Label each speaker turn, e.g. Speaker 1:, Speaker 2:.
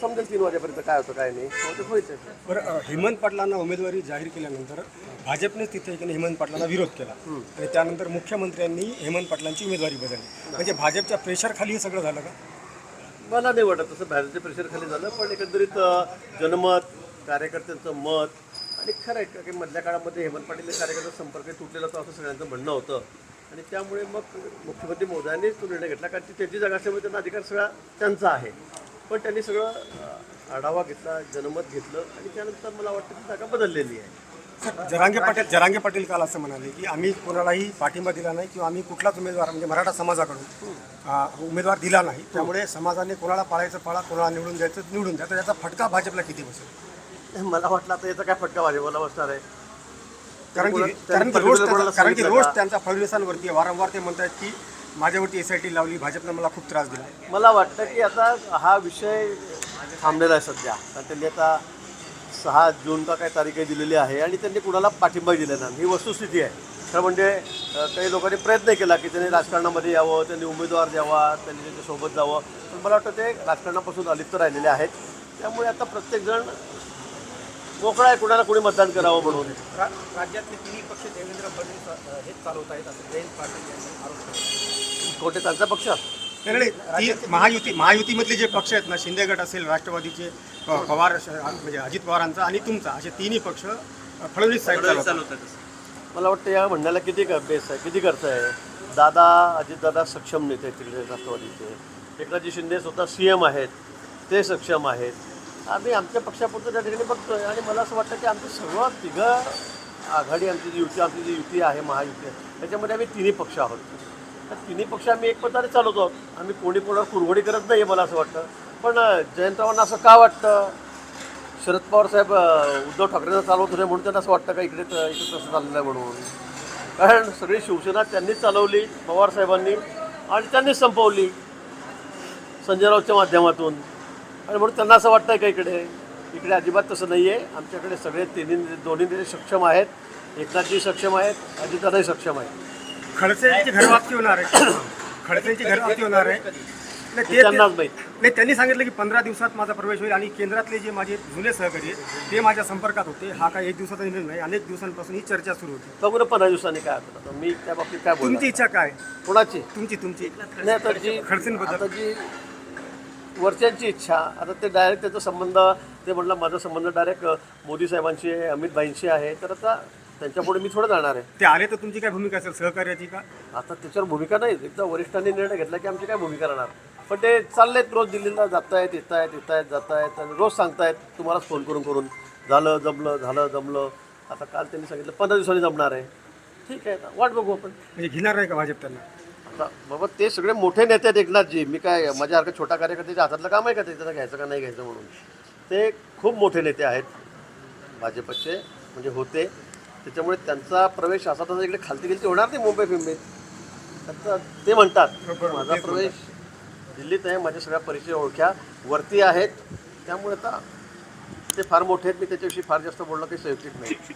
Speaker 1: समजेल तीन वाजेपर्यंत काय होतं काय नाही. व्हायचं
Speaker 2: बरं अ, हेमंत पाटलांना उमेदवारी जाहीर केल्यानंतर भाजपनेच तिथे की नाही हेमंत पाटलांना विरोध केला. आणि त्यानंतर मुख्यमंत्र्यांनी हेमंत पाटलांची उमेदवारी बदलली. म्हणजे भाजपच्या प्रेशर खाली हे सगळं झालं का?
Speaker 1: मला नाही वाटत तसं बाहेरच्या प्रेशर खाली झालं पण एकंदरीत अ, जनमत कार्यकर्त्यांचं मत आणि खरं आहे का की मधल्या काळामध्ये हेमंत पाटील हे कार्यकर्त्यांचा संपर्क तुटलेला होता असं सगळ्यांचं म्हणणं होतं. आणि त्यामुळे मग मुख्यमंत्री मोदयांनीच तो निर्णय घेतला कारण ती त्यांची जागा असल्यामुळे त्यांना अधिकार सगळा त्यांचा आहे. पण त्यांनी सगळं आढावा घेतला जनमत घेतलं आणि त्यानंतर मला वाटतं ती जागा बदललेली आहे.
Speaker 2: जरांगे पाटील जरांगे पाटील काल असं म्हणाले की आम्ही कोणालाही पाठिंबा दिला नाही किंवा आम्ही कुठलाच उमेदवार म्हणजे मराठा समाजाकडून उमेदवार दिला नाही. त्यामुळे समाजाने कोणाला पाळायचं पाळा कोणाला निवडून द्यायचं निवडून द्या. तर याचा फटका भाजपला किती बसेल?
Speaker 1: मला वाटलं आता याचा काय फटका भाजपला बसणार आहे.
Speaker 2: कारण की कारण की रोज कारण की रोज
Speaker 1: का?
Speaker 2: त्यांचा फडणवीसांवरती. वारंवार ते म्हणतात की माझ्यावरती एस आय टी लावली भाजपनं मला खूप त्रास दिला.
Speaker 1: मला वाटतं की आता हा विषय थांबलेला आहे सध्या. कारण त्यांनी आता सहा जून का काय तारीख दिलेली आहे आणि त्यांनी कुणाला पाठिंबा दिला नाही. ही वस्तुस्थिती आहे. खरं म्हणजे काही लोकांनी प्रयत्न केला की त्यांनी राजकारणामध्ये यावं त्यांनी उमेदवार द्यावा त्यांनी त्यांच्यासोबत जावं. पण मला वाटतं ते राजकारणापासून अलिप्त राहिलेले आहेत. त्यामुळे आता प्रत्येकजण मोकळा आहे कुणाला कुणी मतदान करावं म्हणून.
Speaker 3: रा- राज्यातले तिन्ही पक्ष देवेंद्र फडणवीस अ, हेच चालवत आहेत असं जयंत पाटील यांनी आरोप केला.
Speaker 1: कोणते त्यांचा पक्ष?
Speaker 2: नाही, नाही ती महायुती महायुतीमधले जे पक्ष आहेत ना शिंदे गट असेल राष्ट्रवादीचे पवार श- म्हणजे अजित पवारांचा आणि तुमचा असे तिन्ही पक्ष अ, फडणवीस साहेब चालवतात.
Speaker 1: मला वाटतं या म्हणण्याला किती क- बेस आहे किती खर्च आहे? दादा अजितदादा सक्षम नेते आहेत तिकडे राष्ट्रवादीचे. एकनाथजी शिंदे स्वतः सी एम आहेत ते सक्षम आहेत. आम्ही आमच्या पक्षापुरतं त्या ठिकाणी बघतोय आणि मला असं वाटतं की आमची सर्व तिघं आघाडी आमची जी युती आमची जी युती आहे महायुती आहे त्याच्यामध्ये आम्ही तिन्ही पक्ष आहोत. तर तिन्ही पक्ष आम्ही एक प्रकारे चालवतो आहोत. आम्ही कोणी कोणावर कुरघोडी करत नाही आहे मला असं वाटतं. पण जयंतरावांना असं का वाटतं? शरद पवार साहेब उद्धव ठाकरेंना चालवत होते म्हणून त्यांना असं वाटतं का इकडे इकडे तसं चाललं आहे म्हणून? कारण सगळी शिवसेना त्यांनीच चालवली पवार साहेबांनी आणि त्यांनीच संपवली संजय राऊतच्या माध्यमातून. आणि म्हणून त्यांना असं वाटतं का इकडे? इकडे अजिबात तसं नाही आहे आमच्याकडे सगळे तिन्ही दोन्ही नेते सक्षम आहेत. एकनाथजी सक्षम आहेत. अजितदादाही सक्षम आहेत.
Speaker 2: खडसेंची घरवापसी होणार आहे. खडसेंची घरवापसी होणार आहे.
Speaker 1: त्यांनाच माहीत.
Speaker 2: नाही त्यांनी सांगितलं की पंधरा दिवसात माझा प्रवेश होईल आणि केंद्रातले जे माझे जुने सहकारी आहेत ते माझ्या संपर्कात होते. हा काय एक दिवसाचा निर्णय नाही. अनेक दिवसांपासून ही चर्चा सुरू होती.
Speaker 1: बघू पंधरा दिवसांनी काय होतं. मी त्या बाबतीत काय
Speaker 2: तुमची इच्छा काय?
Speaker 1: कोणाची?
Speaker 2: तुमची तुमची
Speaker 1: नाही आता जी
Speaker 2: खडसेंबद्दल.
Speaker 1: जी वरच्यांची इच्छा. आता ते डायरेक्ट त्याचा संबंध ते म्हटलं माझा संबंध डायरेक्ट मोदी साहेबांशी आहे अमित भाईंशी आहे. तर आता त्यांच्यापुढे मी थोडं जाणार आहे.
Speaker 2: ते आले तर तुमची काय भूमिका असेल? सहकार्याची का?
Speaker 1: आता त्याच्यावर भूमिका नाही. एकदा वरिष्ठांनी निर्णय घेतला की आमची काय भूमिका राहणार? पण ते चाललेत रोज दिल्लीला जात आहेत येत आहेत येत आहेत जात आहेत आणि रोज सांगतायत तुम्हालाच फोन करून करून. झालं जमलं झालं जमलं. आता काल त्यांनी सांगितलं पंधरा दिवसांनी जमणार आहे. ठीक आहे आता वाट बघू आपण.
Speaker 2: म्हणजे घेणार नाही का भाजप त्यांना?
Speaker 1: बाबा ते सगळे मोठे नेते आहेत एकनाथजी मी काय माझ्यासारखं छोटा कार्यकर्त्याच्या हातातलं काम आहे का? ते त्यांना घ्यायचं का नाही घ्यायचं म्हणून? ते खूप मोठे नेते आहेत भाजपचे म्हणजे होते. त्याच्यामुळे त्यांचा प्रवेश असा तसा इकडे खालती गेली होणार नाही मुंबई फिंबईत ते म्हणतात माझा प्रवेश दिल्लीत आहे माझ्या सगळ्या परिचय ओळख्या वरती आहेत. त्यामुळे आता ते फार मोठे आहेत. मी त्याच्याविषयी फार जास्त बोलणं काही संयुक्त नाही.